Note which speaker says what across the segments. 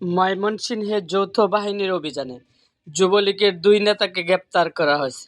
Speaker 1: ময়মনসিংহে যৌথ বাহিনীর অভিযানে যুবলীগের দুই নেতাকে গ্রেপ্তার করা হয়েছে।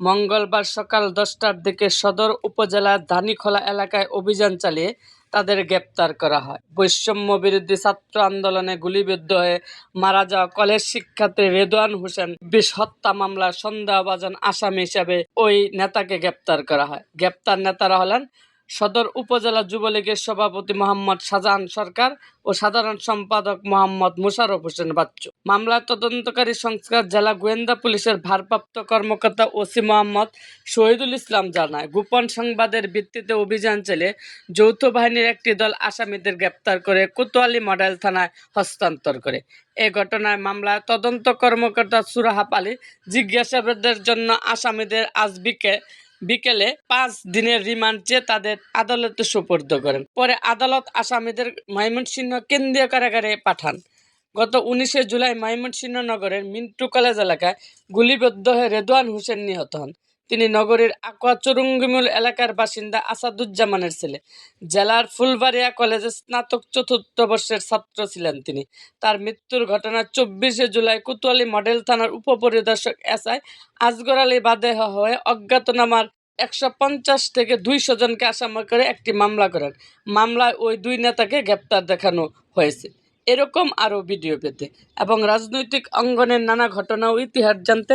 Speaker 1: মঙ্গলবার সকাল দশটার দিকে সদর উপজেলার ধানীখোলা এলাকায় অভিযান চালিয়ে তাদের গ্রেপ্তার করা হয়। বৈষম্য বিরোধী ছাত্র আন্দোলনে গুলিবিদ্ধ হয়ে মারা যাওয়া কলেজ শিক্ষার্থী রেদওয়ান হোসেন বিষ হত্যা মামলার সন্দেহভাজন আসামি হিসাবে ওই নেতাকে গ্রেপ্তার করা হয়। গ্রেপ্তার নেতারা হলেন সদর উপজেলা যুবলীগের সভাপতি মোহাম্মদ শাহজাহান সরকার ও সাধারণ সম্পাদক মোহাম্মদ মোশাররফ হোসেন বাচ্চু। মামলার তদন্তকারী সংস্কার জেলা গোয়েন্দা পুলিশের ভারপ্রাপ্ত কর্মকর্তা ওসি মোহাম্মদ শহীদুল ইসলাম জানায়, গোপন সংবাদের ভিত্তিতে অভিযান চালিয়ে যৌথ বাহিনীর একটি দল আসামিদের গ্রেপ্তার করে কোতোয়ালি মডেল থানায় হস্তান্তর করে। এ ঘটনায় মামলায় তদন্ত কর্মকর্তা সুরাহাপ আলী জিজ্ঞাসাবাদের জন্য আসামিদের আজ বিকে বিকেলে পাঁচ দিনের রিমান্ড চেয়ে তাদের আদালতে সুপর্দ করেন। পরে আদালত আসামিদের ময়মনসিংহ কেন্দ্রীয় কারাগারে পাঠান। গত উনিশে জুলাই ময়মনসিংহ নগরের মিন্টু কলেজ এলাকায় গুলিবদ্ধ হয়ে রেদওয়ান হোসেন নিহত হন। তিনি নগরীর আকোয়া চুরুঙ্গিমুল এলাকার বাসিন্দা আসাদুজ্জামানের ছেলে। জেলার ফুলবাড়িয়া কলেজে স্নাতক চতুর্থ বর্ষের ছাত্র ছিলেন তিনি। তার মৃত্যুর ঘটনা চব্বিশে জুলাই কোতোয়ালি মডেল থানার উপপরিদর্শক এসআই আজগর আলী বাদেহ হয়ে অজ্ঞাতনামার একশো পঞ্চাশ থেকে দুইশো জনকে আসামি করে একটি মামলা করেন। মামলায় ওই দুই নেতাকে গ্রেপ্তার দেখানো হয়েছে। এরকম আরও ভিডিও পেতে এবং রাজনৈতিক অঙ্গনের নানা ঘটনা ও ইতিহাস জানতে